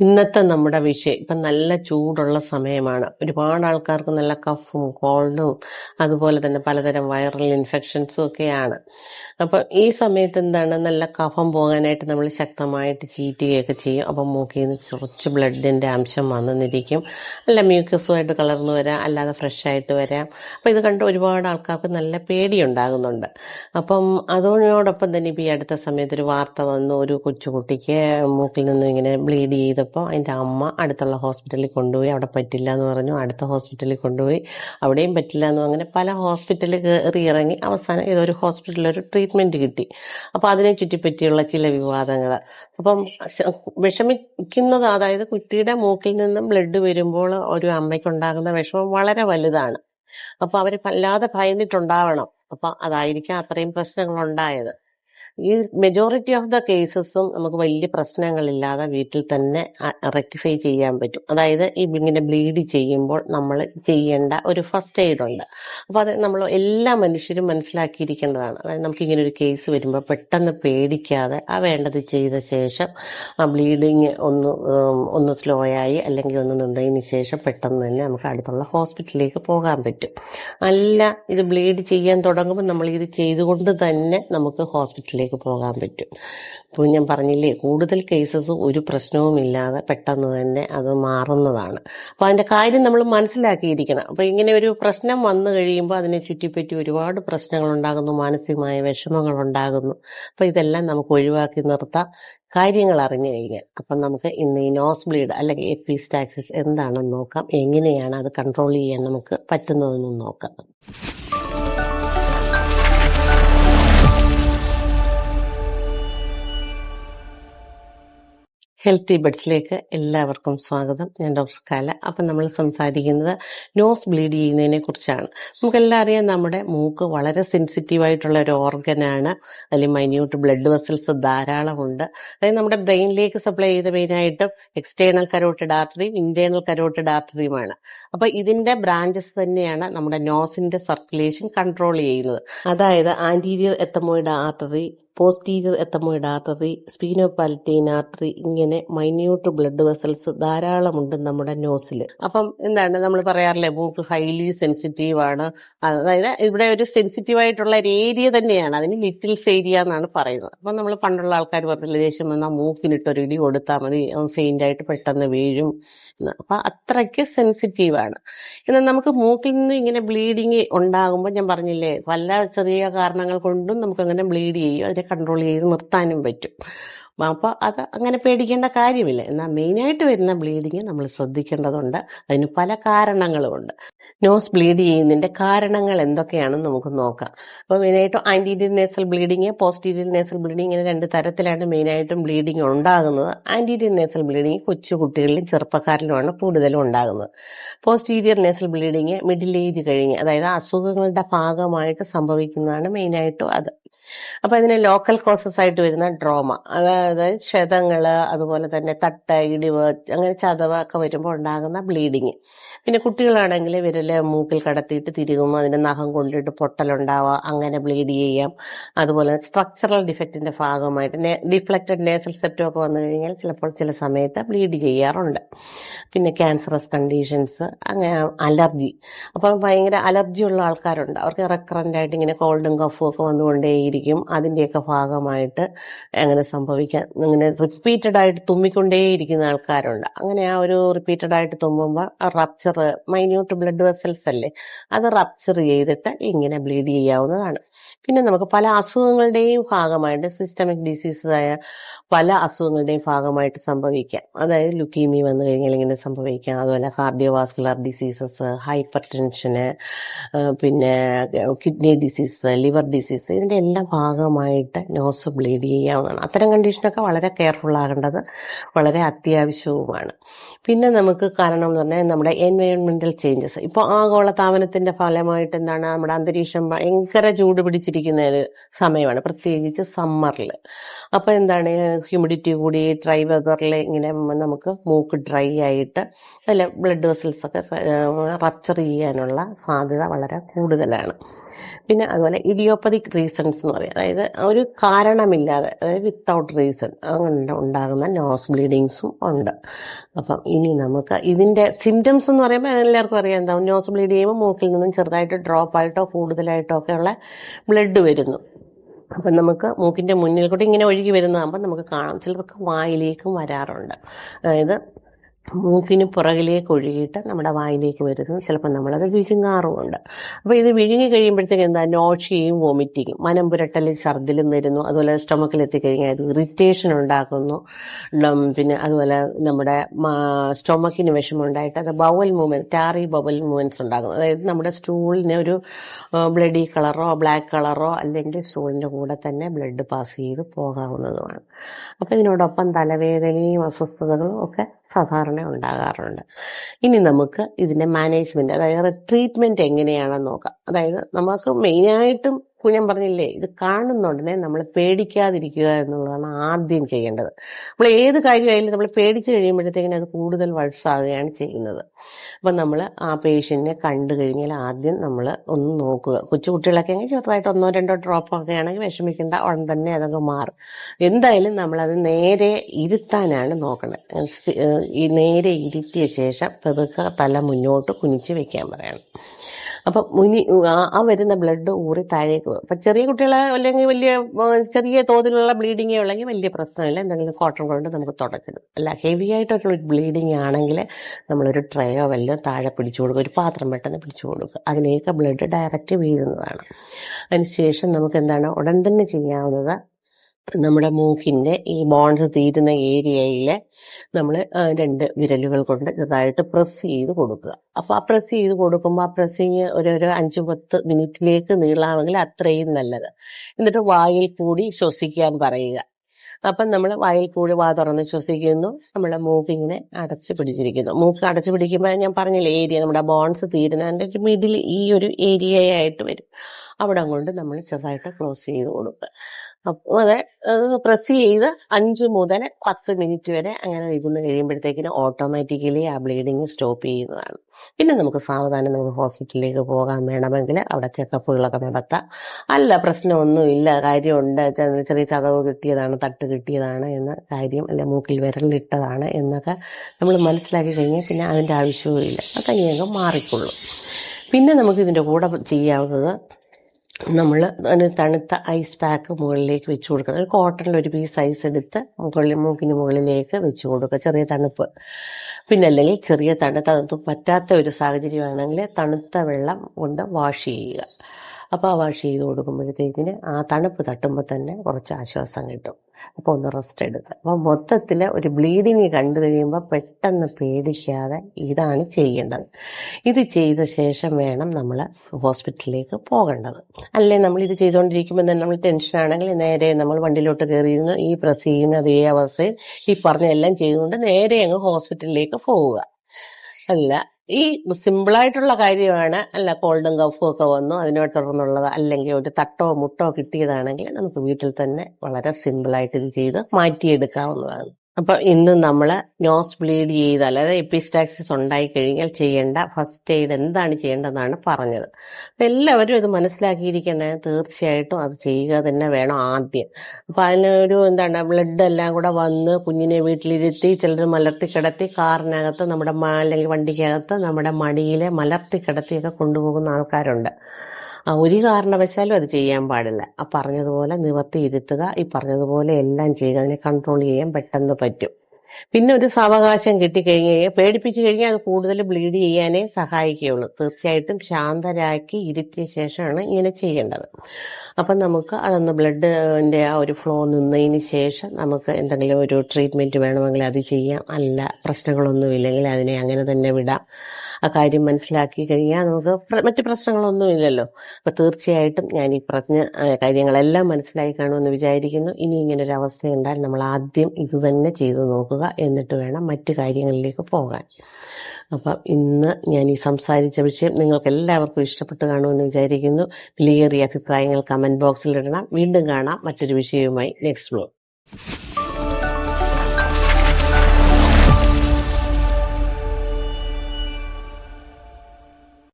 ഇന്നത്തെ നമ്മുടെ വിഷയം ഇപ്പം നല്ല ചൂടുള്ള സമയമാണ്. ഒരുപാട് ആൾക്കാർക്ക് നല്ല കഫും കോൾഡും അതുപോലെ തന്നെ പലതരം വൈറൽ ഇൻഫെക്ഷൻസും ഒക്കെയാണ്. അപ്പം ഈ സമയത്ത് എന്താണ്? നല്ല കഫം പോകാനായിട്ട് നമ്മൾ ശക്തമായിട്ട് ചീറ്റുകയൊക്കെ ചെയ്യും. അപ്പം മൂക്കിൽ നിന്ന് കുറച്ച് ബ്ലഡിന്റെ അംശം വന്നിരിക്കും. അല്ല മ്യൂക്കസുമായിട്ട് കളർന്നു വരാം. അല്ലാതെ ഫ്രഷ് ആയിട്ട് വരാം. അപ്പം ഇത് കണ്ട് ഒരുപാട് ആൾക്കാർക്ക് നല്ല പേടിയുണ്ടാകുന്നുണ്ട്. അപ്പം അതോടൊപ്പം തന്നെ ഇപ്പം ഈ അടുത്ത സമയത്ത് ഒരു വാർത്ത വന്നു. ഒരു കൊച്ചുകുട്ടിക്ക് മൂക്കിൽ നിന്ന് ഇങ്ങനെ ബ്ലീഡ് ചെയ്തപ്പോൾ അതിന്റെ അമ്മ അടുത്തുള്ള ഹോസ്പിറ്റലിൽ കൊണ്ടുപോയി അവിടെ പറ്റില്ല എന്ന് പറഞ്ഞു. അടുത്ത ഹോസ്പിറ്റലിൽ കൊണ്ടുപോയി. അവിടെയും പറ്റില്ല എന്ന് അങ്ങനെ പല ഹോസ്പിറ്റലിൽ കയറി ഇറങ്ങി അവസാനം ഏതൊരു ഹോസ്പിറ്റലിൽ ഒരു ട്രീറ്റ്മെന്റ് കിട്ടി. അപ്പോൾ അതിനെ ചുറ്റിപ്പറ്റിയുള്ള ചില വിവാദങ്ങൾ അപ്പം വിഷമിക്കുന്നത് അതായത് കുട്ടിയുടെ മൂക്കിൽ നിന്നും ബ്ലഡ് വരുമ്പോൾ ഒരു അമ്മയ്ക്കുണ്ടാകുന്ന വിഷമം വളരെ വലുതാണ്. അപ്പൊ അവർ വല്ലാതെ ഭയന്നിട്ടുണ്ടാവണം. അപ്പൊ അതായിരിക്കാം അത്രയും പ്രശ്നങ്ങൾ ഉണ്ടായത് ഈ മെജോറിറ്റി ഓഫ് ദ കേസസും നമുക്ക് വലിയ പ്രശ്നങ്ങളില്ലാതെ വീട്ടിൽ തന്നെ റെക്ടിഫൈ ചെയ്യാൻ പറ്റും. അതായത് ഈ ഇങ്ങനെ ബ്ലീഡ് ചെയ്യുമ്പോൾ നമ്മൾ ചെയ്യേണ്ട ഒരു ഫസ്റ്റ് എയ്ഡ് ഉണ്ട്. അപ്പോൾ അത് നമ്മൾ എല്ലാ മനുഷ്യരും മനസ്സിലാക്കിയിരിക്കേണ്ടതാണ്. അതായത് നമുക്ക് ഇങ്ങനെ ഒരു കേസ് വരുമ്പോൾ പെട്ടെന്ന് പേടിക്കാതെ ആ വേണ്ടത് ചെയ്ത ശേഷം ആ ബ്ലീഡിങ് ഒന്ന് ഒന്ന് സ്ലോ ആയി അല്ലെങ്കിൽ ഒന്ന് നിന്നതിന് ശേഷം പെട്ടെന്ന് തന്നെ നമുക്ക് അടുത്തുള്ള ഹോസ്പിറ്റലിലേക്ക് പോകാൻ പറ്റും. അല്ല ഇത് ബ്ലീഡ് ചെയ്യാൻ തുടങ്ങുമ്പോൾ നമ്മൾ ഇത് ചെയ്തുകൊണ്ട് തന്നെ നമുക്ക് ഹോസ്പിറ്റലിലേക്ക് പോകാൻ പറ്റും. അപ്പോൾ ഞാൻ പറഞ്ഞില്ലേ കൂടുതൽ കേസസ് ഒരു പ്രശ്നവുമില്ലാതെ പെട്ടെന്ന് തന്നെ അത് മാറുന്നതാണ്. അപ്പോൾ അതിന്റെ കാര്യം നമ്മൾ മനസ്സിലാക്കിയിരിക്കണം. അപ്പോൾ ഇങ്ങനെ ഒരു പ്രശ്നം വന്നു കഴിയുമ്പോൾ അതിനെ ചുറ്റിപ്പറ്റി ഒരുപാട് പ്രശ്നങ്ങൾ ഉണ്ടാകുന്നു മാനസികമായ വിഷമങ്ങൾ ഉണ്ടാകുന്നു. അപ്പോൾ ഇതെല്ലാം നമുക്ക് ഒഴിവാക്കി നിർത്താം. കാര്യങ്ങൾ അറിഞ്ഞു കഴിഞ്ഞാൽ അപ്പം നമുക്ക് ഇന്ന് ഈ നോസ് ബ്ലീഡ് അല്ലെങ്കിൽ എപ്പിസ്റ്റാക്സിസ് എന്താണെന്ന് നോക്കാം എങ്ങനെയാണ് അത് കൺട്രോൾ ചെയ്യാൻ നമുക്ക് പറ്റുന്നതെന്നും നോക്കാം. ഹെൽത്തി ബഡ്സിലേക്ക് എല്ലാവർക്കും സ്വാഗതം. ഞാൻ ഡോക്ടർ കാല. അപ്പം നമ്മൾ സംസാരിക്കുന്നത് നോസ് ബ്ലീഡ് ചെയ്യുന്നതിനെ കുറിച്ചാണ്. നമുക്കെല്ലാം അറിയാം നമ്മുടെ മൂക്ക് വളരെ സെൻസിറ്റീവ് ആയിട്ടുള്ള ഒരു ഓർഗനാണ് അതിൽ മൈന്യൂട്ട് ബ്ലഡ് വെസൽസ് ധാരാളമുണ്ട്. അതായത് നമ്മുടെ ബ്രെയിനിലേക്ക് സപ്ലൈ ചെയ്ത മെയിനായിട്ടും എക്സ്റ്റേണൽ കരോട്ടഡ് ആർട്ടറിയും ഇന്റേണൽ കരോട്ടഡ് ആർട്ടറിയുമാണ് അപ്പൊ ഇതിന്റെ ബ്രാഞ്ചസ് തന്നെയാണ് നമ്മുടെ നോസിന്റെ സർക്കുലേഷൻ കൺട്രോൾ ചെയ്യുന്നത്. അതായത് anterior ethmoid artery posterior ethmoid artery ഇങ്ങനെ മൈന്യൂട്ട് ബ്ലഡ് വെസൽസ് ധാരാളമുണ്ട് നമ്മുടെ നോസിൽ അപ്പം എന്താണ് നമ്മൾ പറയാറില്ലേ മൂക്ക് ഹൈലി സെൻസിറ്റീവ് ആണ്. അതായത് ഇവിടെ ഒരു സെൻസിറ്റീവ് ആയിട്ടുള്ള ഒരു ഏരിയ തന്നെയാണ്. അതിന് ലിറ്റിൽസ് ഏരിയ എന്നാണ് പറയുന്നത്. അപ്പം നമ്മൾ പണ്ടുള്ള ആൾക്കാർ പറഞ്ഞില്ല ദേഷ്യം വന്നാൽ മൂക്കിനിട്ട് ഒരു ഇടി കൊടുത്താൽ മതി ഫെയിന്റ് ആയിട്ട് പെട്ടെന്ന് വീഴും. അപ്പൊ അത്രയ്ക്ക് സെൻസിറ്റീവ് ആണ്. എന്നാൽ നമുക്ക് മൂക്കിൽ നിന്ന് ഇങ്ങനെ ബ്ലീഡിങ് ഉണ്ടാകുമ്പോൾ ഞാൻ പറഞ്ഞില്ലേ വല്ല ചെറിയ കാരണങ്ങൾ കൊണ്ടും നമുക്ക് അങ്ങനെ ബ്ലീഡ് ചെയ്യും അതിനെ കൺട്രോൾ ചെയ്ത് നിർത്താനും പറ്റും. അപ്പോൾ അത് അങ്ങനെ പേടിക്കേണ്ട കാര്യമില്ല. എന്നാൽ മെയിനായിട്ട് വരുന്ന ബ്ലീഡിങ് നമ്മൾ ശ്രദ്ധിക്കേണ്ടതുണ്ട്. അതിന് പല കാരണങ്ങളുമുണ്ട്. നോസ് ബ്ലീഡ് ചെയ്യുന്നതിന്റെ കാരണങ്ങൾ എന്തൊക്കെയാണെന്ന് നമുക്ക് നോക്കാം. അപ്പോൾ മെയിനായിട്ടും anterior nasal bleeding posterior nasal bleeding ഇങ്ങനെ രണ്ട് തരത്തിലാണ് മെയിനായിട്ടും ബ്ലീഡിങ് ഉണ്ടാകുന്നത്. ആന്റീരിയർ നേസൽ ബ്ലീഡിങ് കൊച്ചു കുട്ടികളിലും ചെറുപ്പക്കാരിലുമാണ് കൂടുതലും ഉണ്ടാകുന്നത്. Posterior nasal bleeding middle age കഴിഞ്ഞ് അതായത് അസുഖങ്ങളുടെ ഭാഗമായിട്ട് സംഭവിക്കുന്നതാണ് മെയിനായിട്ടും അത്. അപ്പൊ അതിന് ലോക്കൽ കോസസ് ആയിട്ട് വരുന്ന ഡ്രോമ അതായത് ക്ഷതങ്ങൾ അതുപോലെ തന്നെ തട്ട ഇടിവ് അങ്ങനെ ചതവ് ഒക്കെ വരുമ്പോൾ ഉണ്ടാകുന്ന ബ്ലീഡിങ് പിന്നെ കുട്ടികളാണെങ്കിൽ വിരലെ മൂക്കിൽ കടത്തിയിട്ട് തിരികും അതിന്റെ നഖം കൊണ്ടിട്ട് പൊട്ടലുണ്ടാവുക അങ്ങനെ ബ്ലീഡ് ചെയ്യാം. അതുപോലെ സ്ട്രക്ചറൽ ഡിഫക്റ്റിന്റെ ഭാഗമായിട്ട് ഡിഫ്ലക്റ്റഡ് നേസൽ സെപ്റ്റം ഒക്കെ വന്നു കഴിഞ്ഞാൽ ചിലപ്പോൾ ചില സമയത്ത് ബ്ലീഡ് ചെയ്യാറുണ്ട്. പിന്നെ ക്യാൻസറസ് കണ്ടീഷൻസ് അങ്ങനെ അലർജി അപ്പം ഭയങ്കര അലർജി ഉള്ള ആൾക്കാരുണ്ട്. അവർക്ക് റെക്കറന്റ് ആയിട്ട് ഇങ്ങനെ കോൾഡും കഫും ഒക്കെ വന്നുകൊണ്ടേയിരിക്കും. അതിന്റെയൊക്കെ ഭാഗമായിട്ട് അങ്ങനെ സംഭവിക്കാൻ ഇങ്ങനെ റിപ്പീറ്റഡ് ആയിട്ട് തുമ്മിക്കൊണ്ടേയിരിക്കുന്ന ആൾക്കാരുണ്ട്. അങ്ങനെ ആ ഒരു റിപ്പീറ്റഡ് ആയിട്ട് തുമ്മുമ്പോൾ റപ്ചർ മൈന്യൂട്ട് ബ്ലഡ് വെസൽസ് അല്ലേ അത് റപ്ചർ ചെയ്തിട്ട് ഇങ്ങനെ ബ്ലീഡ് ചെയ്യാവുന്നതാണ്. പിന്നെ നമുക്ക് പല അസുഖങ്ങളുടെയും ഭാഗമായിട്ട് സിസ്റ്റമിക് ഡിസീസ് ആയ പല അസുഖങ്ങളുടെയും ഭാഗമായിട്ട് സംഭവിക്കാം. അതായത് ലുക്കീമി വന്നു കഴിഞ്ഞാൽ ഇങ്ങനെ സംഭവിക്കാം. അതുപോലെ കാർഡിയോവാസ്കുലർ ഡിസീസസ് ഹൈപ്പർ ടെൻഷന് പിന്നെ കിഡ്നി ഡിസീസ് ലിവർ ഡിസീസ് ഇതിന്റെ എല്ലാം ഭാഗമായിട്ട് നോസ് ബ്ലീഡ് ചെയ്യാവുന്നതാണ്. അത്തരം കണ്ടീഷനൊക്കെ വളരെ കെയർഫുൾ ആകേണ്ടത് വളരെ അത്യാവശ്യവുമാണ്. പിന്നെ നമുക്ക് കാരണം എന്ന് പറഞ്ഞാൽ നമ്മുടെ എൻവയോൺമെന്റൽ ചേഞ്ചസ് ഇപ്പോൾ ആഗോളതാപനത്തിന്റെ ഫലമായിട്ട് എന്താണ് നമ്മുടെ അന്തരീക്ഷം ഭയങ്കര ചൂട് പിടിച്ചിരിക്കുന്ന ഒരു സമയമാണ് പ്രത്യേകിച്ച് സമ്മറിൽ അപ്പോൾ എന്താണ് ഹ്യൂമിഡിറ്റി കൂടി ഡ്രൈ വെതറിൽ ഇങ്ങനെ നമുക്ക് മൂക്ക് ഡ്രൈ ആയിട്ട് അല്ലെ ബ്ലഡ് വെസൽസ് ഒക്കെ റപ്ചർ ചെയ്യാനുള്ള സാധ്യത വളരെ കൂടുതലാണ്. പിന്നെ അതുപോലെ ഇഡിയോപ്പതിക് റീസൺസ് എന്ന് പറയും. അതായത് ഒരു കാരണമില്ലാതെ അതായത് വിത്തൗട്ട് റീസൺ അങ്ങനെ ഉണ്ടാകുന്ന നോസ് ബ്ലീഡിങ്സും ഉണ്ട്. അപ്പം ഇനി നമുക്ക് ഇതിന്റെ സിംറ്റംസ് എന്ന് പറയുമ്പോൾ എല്ലാവർക്കും അറിയാം എന്താ. നോസ് ബ്ലീഡ് ചെയ്യുമ്പോൾ മൂക്കിൽ നിന്നും ചെറുതായിട്ട് ഡ്രോപ്പ് ആയിട്ടോ കൂടുതലായിട്ടോ ഒക്കെ ഉള്ള ബ്ലഡ് വരുന്നു. അപ്പം നമുക്ക് മൂക്കിന്റെ മുന്നിൽ കൂടി ഇങ്ങനെ ഒഴുകി വരുന്നതാകുമ്പോൾ നമുക്ക് കാണാം. ചിലർക്ക് വായിലേക്കും വരാറുണ്ട്. അതായത് മൂക്കിന് പുറകിലേക്ക് ഒഴുകിയിട്ട് നമ്മുടെ വായിലേക്ക് വരുന്നു. ചിലപ്പോൾ നമ്മളത് വിഴുങ്ങാറുമുണ്ട്. അപ്പോൾ ഇത് വിഴുങ്ങി കഴിയുമ്പോഴത്തേക്ക് എന്താ? നോഷിയും വോമിറ്റിങ്ങും. മനം പുരട്ടലും ഛർദിലും വരുന്നു. അതുപോലെ സ്റ്റൊമക്കിൽ എത്തിക്കഴിഞ്ഞാൽ അത് ഇറിറ്റേഷൻ ഉണ്ടാക്കുന്നു. പിന്നെ അതുപോലെ നമ്മുടെ സ്റ്റൊമക്കിന് വിഷമുണ്ടായിട്ട് അത് bowel movement tarry bowel movements ഉണ്ടാകുന്നു അതായത് നമ്മുടെ സ്റ്റൂളിന് ഒരു ബ്ലഡി കളറോ ബ്ലാക്ക് കളറോ അല്ലെങ്കിൽ സ്റ്റൂളിന്റെ കൂടെ തന്നെ ബ്ലഡ് പാസ് ചെയ്ത് പോകാവുന്നതുമാണ്. അപ്പോൾ ഇതിനോടൊപ്പം തലവേദനയും അസ്വസ്ഥതകളും ഒക്കെ സാധാരണ ഉണ്ടാകാറുണ്ട്. ഇനി നമുക്ക് ഇതിന്റെ മാനേജ്മെന്റ് അതായത് ട്രീറ്റ്മെന്റ് എങ്ങനെയാണെന്ന് നോക്കാം. അതായത് നമുക്ക് മെയിനായിട്ടും ഞാൻ പറഞ്ഞില്ലേ ഇത് കാണുന്നുടനെ നമ്മൾ പേടിക്കാതിരിക്കുക എന്നുള്ളതാണ് ആദ്യം ചെയ്യേണ്ടത്. നമ്മൾ ഏത് കാര്യമായാലും നമ്മൾ പേടിച്ച് കഴിയുമ്പോഴത്തേക്കിനും അത് കൂടുതൽ വഴ്സാകുകയാണ് ചെയ്യുന്നത്. അപ്പം നമ്മൾ ആ പേഷ്യന്റിനെ കണ്ടു കഴിഞ്ഞാൽ ആദ്യം നമ്മൾ ഒന്ന് നോക്കുക. കൊച്ചു കുട്ടികളൊക്കെ ആണെങ്കിൽ ചെറുതായിട്ട് ഒന്നോ രണ്ടോ ഡ്രോപ്പ് ഒക്കെ ആണെങ്കിൽ വിഷമിക്കേണ്ട ഉടൻ തന്നെ അതങ്ങ് മാറും. എന്തായാലും നമ്മളത് നേരെ ഇരുത്താനാണ് നോക്കേണ്ടത് ഈ നേരെ ഇരുത്തിയ ശേഷം പെറുക്ക തല മുന്നോട്ട് കുനിച്ച് വെക്കാൻ പറയണം. അപ്പം മുനി ആ വരുന്ന ബ്ലഡ് ഊറി താഴേക്ക് പോകും അപ്പം ചെറിയ കുട്ടികളെ അല്ലെങ്കിൽ വലിയ ചെറിയ തോതിലുള്ള ബ്ലീഡിങ്ങേ ഉള്ളെങ്കിൽ വലിയ പ്രശ്നമില്ല. എന്തെങ്കിലും കോട്ടൺ കൊണ്ട് നമുക്ക് തുടക്കിടും അല്ല ഹെവി ആയിട്ടുള്ള ബ്ലീഡിങ് ആണെങ്കിൽ നമ്മളൊരു ട്രേയോ വല്ലതും താഴെ പിടിച്ചു കൊടുക്കുക ഒരു പാത്രം പെട്ടെന്ന് പിടിച്ചു കൊടുക്കുക അതിലേക്ക് ബ്ലഡ് ഡയറക്റ്റ് വീഴുന്നതാണ്. അതിനുശേഷം നമുക്ക് എന്താണ് ഉടൻ തന്നെ ചെയ്യാവുന്നത്? നമ്മുടെ മൂക്കിന്റെ ഈ ബോൺസ് തീരുന്ന ഏരിയയിൽ നമ്മൾ രണ്ട് വിരലുകൾ കൊണ്ട് ചെറുതായിട്ട് പ്രസ് ചെയ്ത് കൊടുക്കുക. അപ്പോൾ ആ പ്രസ് ചെയ്ത് കൊടുക്കുമ്പോൾ ആ പ്രസ്സിങ് ഒരു ഒരു അഞ്ച് പത്ത് മിനിറ്റിലേക്ക് നീളാമെങ്കിൽ അത്രയും നല്ലത്. എന്നിട്ട് വായിൽ കൂടി ശ്വസിക്കാൻ പറയുക. അപ്പം നമ്മൾ വായിൽ കൂടി വാ തുറന്ന് ശ്വസിക്കുന്നു. നമ്മുടെ മൂക്കിങ്ങനെ അടച്ച് പിടിച്ചിരിക്കുന്നു. മൂക്ക് അടച്ചു പിടിക്കുമ്പോൾ ഞാൻ പറഞ്ഞില്ലേ ഏരിയ നമ്മുടെ ബോൺസ് തീരുന്നതിന്റെ ഒരു മിഡിൽ ഈ ഒരു ഏരിയയായിട്ട് വരും. അവിടെ കൊണ്ട് നമ്മൾ ചെറുതായിട്ട് ക്ലോസ് ചെയ്ത് കൊടുക്കുക. അത് പ്രസ് ചെയ്ത് അഞ്ചു മുതൽ പത്ത് മിനിറ്റ് വരെ അങ്ങനെ ഇരുന്ന് കഴിയുമ്പോഴത്തേക്കിന് ഓട്ടോമാറ്റിക്കലി ആ ബ്ലീഡിങ് സ്റ്റോപ്പ് ചെയ്യുന്നതാണ്. പിന്നെ നമുക്ക് സാവധാനം നമുക്ക് ഹോസ്പിറ്റലിലേക്ക് പോകാൻ വേണമെങ്കിൽ അവിടെ ചെക്കപ്പുകളൊക്കെ നടത്താം. അല്ല പ്രശ്നമൊന്നുമില്ല കാര്യമുണ്ട്. ചെറിയ ചതവ് കിട്ടിയതാണ് തട്ട് കിട്ടിയതാണ് എന്ന കാര്യം അല്ലെ മൂക്കിൽ വിരലിട്ടതാണ് എന്നൊക്കെ നമ്മൾ മനസ്സിലാക്കി കഴിഞ്ഞാൽ പിന്നെ അതിന്റെ ആവശ്യവും ഇല്ല അത് തനിയങ്ങ് മാറിക്കൊള്ളും. പിന്നെ നമുക്ക് ഇതിന്റെ കൂടെ ചെയ്യാവുന്നത് നമ്മൾ ഒരു തണുത്ത ഐസ് പാക്ക് മുകളിലേക്ക് വെച്ച് കൊടുക്കുക. ഒരു കോട്ടണിൽ ഒരു പീസ് ഐസ് എടുത്ത് മുകളിൽ മൂക്കിന് മുകളിലേക്ക് വെച്ച് കൊടുക്കുക. ചെറിയ തണുപ്പ്. പിന്നെ അല്ലെങ്കിൽ ചെറിയ തണുത്ത തണുപ്പ് പറ്റാത്ത ഒരു സാഹചര്യമാണെങ്കിൽ തണുത്ത വെള്ളം കൊണ്ട് വാഷ് ചെയ്യുക. അപ്പോൾ ആ വാഷ് ചെയ്ത് കൊടുക്കുമ്പോഴത്തേക്കിന് ആ തണുപ്പ് തട്ടുമ്പോൾ തന്നെ കുറച്ച് ആശ്വാസം കിട്ടും. അപ്പോൾ ഒന്ന് റെസ്റ്റ് എടുക്കുക. അപ്പോൾ മൊത്തത്തിൽ ഒരു ബ്ലീഡിങ് കണ്ടു കഴിയുമ്പോൾ പെട്ടെന്ന് പേടിക്കാതെ ഇതാണ് ചെയ്യേണ്ടത്. ഇത് ചെയ്ത ശേഷം വേണം നമ്മൾ ഹോസ്പിറ്റലിലേക്ക് പോകേണ്ടത്. അല്ലേ? നമ്മൾ ഇത് ചെയ്തുകൊണ്ടിരിക്കുമ്പോൾ തന്നെ നമ്മൾ ടെൻഷനാണെങ്കിൽ നേരെ നമ്മൾ വണ്ടിയിലോട്ട് കയറിയിരുന്നു ഈ പ്രസ് ചെയ്യുന്ന അതേ അവസ്ഥയിൽ ഈ പറഞ്ഞ എല്ലാം ചെയ്തുകൊണ്ട് നേരെ അങ്ങ് ഹോസ്പിറ്റലിലേക്ക് പോവുക. അല്ല ഈ സിമ്പിളായിട്ടുള്ള കാര്യമാണ്. അല്ല കോൾഡും കഫും ഒക്കെ വന്നു. അതിനെ തുടർന്നുള്ളത് അല്ലെങ്കിൽ ഒരു തട്ടോ മുട്ടോ കിട്ടിയതാണെങ്കിൽ നമുക്ക് വീട്ടിൽ തന്നെ വളരെ സിമ്പിളായിട്ട് ഇത് ചെയ്ത് മാറ്റിയെടുക്കാവുന്നതാണ്. അപ്പൊ ഇന്ന് നമ്മൾ നോസ് ബ്ലീഡ് ചെയ്താൽ അതായത് എപ്പിസ്റ്റാക്സിസ് ഉണ്ടായി കഴിഞ്ഞാൽ ചെയ്യേണ്ട ഫസ്റ്റ് എയ്ഡ് എന്താണ് ചെയ്യേണ്ടതെന്നാണ് പറഞ്ഞത്. അപ്പൊ എല്ലാവരും ഇത് മനസ്സിലാക്കിയിരിക്കേണ്ടത് തീർച്ചയായിട്ടും അത് ചെയ്യുക തന്നെ വേണം ആദ്യം. അപ്പൊ അതിനൊരു എന്താണ് ബ്ലഡ് എല്ലാം കൂടെ വന്ന് കുഞ്ഞിനെ വീട്ടിലിരുത്തി ചിലർ മലർത്തി കിടത്തി കാറിനകത്ത് നമ്മുടെ അല്ലെങ്കിൽ വണ്ടിക്കകത്ത് നമ്മുടെ മടിയിലെ മലർത്തി കിടത്തിയൊക്കെ കൊണ്ടുപോകുന്ന ആൾക്കാരുണ്ട്. ഒരു കാരണവശാലും അത് ചെയ്യാൻ പാടില്ല. ആ പറഞ്ഞതുപോലെ നിവർത്തി ഇരുത്തുക ഈ പറഞ്ഞതുപോലെ എല്ലാം ചെയ്യുക അതിനെ കൺട്രോൾ ചെയ്യാൻ പെട്ടെന്ന് പറ്റും. പിന്നെ ഒരു സാവകാശം കിട്ടിക്കഴിഞ്ഞ് കഴിഞ്ഞാൽ പേടിപ്പിച്ച് കഴിഞ്ഞാൽ അത് കൂടുതൽ ബ്ലീഡ് ചെയ്യാനേ സഹായിക്കുകയുള്ളൂ. തീർച്ചയായിട്ടും ശാന്തരാക്കി ഇരുത്തിയ ശേഷമാണ് ഇങ്ങനെ ചെയ്യേണ്ടത്. അപ്പം നമുക്ക് അതൊന്ന് ബ്ലഡിന്റെ ആ ഒരു ഫ്ലോ നിന്നതിന് ശേഷം നമുക്ക് എന്തെങ്കിലും ഒരു ട്രീറ്റ്മെന്റ് വേണമെങ്കിൽ അത് ചെയ്യാം. അല്ല പ്രശ്നങ്ങളൊന്നും ഇല്ലെങ്കിൽ അതിനെ അങ്ങനെ തന്നെ വിടാം. ആ കാര്യം മനസ്സിലാക്കി കഴിഞ്ഞാൽ നമുക്ക് മറ്റു പ്രശ്നങ്ങളൊന്നും ഇല്ലല്ലോ. അപ്പം തീർച്ചയായിട്ടും ഞാൻ ഈ പറഞ്ഞ കാര്യങ്ങളെല്ലാം മനസ്സിലായി കാണുമെന്ന് വിചാരിക്കുന്നു. ഇനി ഇങ്ങനെ ഒരു അവസ്ഥയുണ്ടാൽ നമ്മൾ ആദ്യം ഇത് തന്നെ ചെയ്തു നോക്കുക എന്നിട്ട് വേണം മറ്റു കാര്യങ്ങളിലേക്ക് പോകാൻ. അപ്പം ഇന്ന് ഞാൻ ഈ സംസാരിച്ച വിഷയം നിങ്ങൾക്ക് എല്ലാവർക്കും ഇഷ്ടപ്പെട്ട് കാണുമെന്ന് വിചാരിക്കുന്നു. വിലയേറിയ അഭിപ്രായങ്ങൾ കമന്റ് ബോക്സിൽ ഇടണം. വീണ്ടും കാണാം മറ്റൊരു വിഷയവുമായി നെക്സ്റ്റ് ബ്ലോഗ്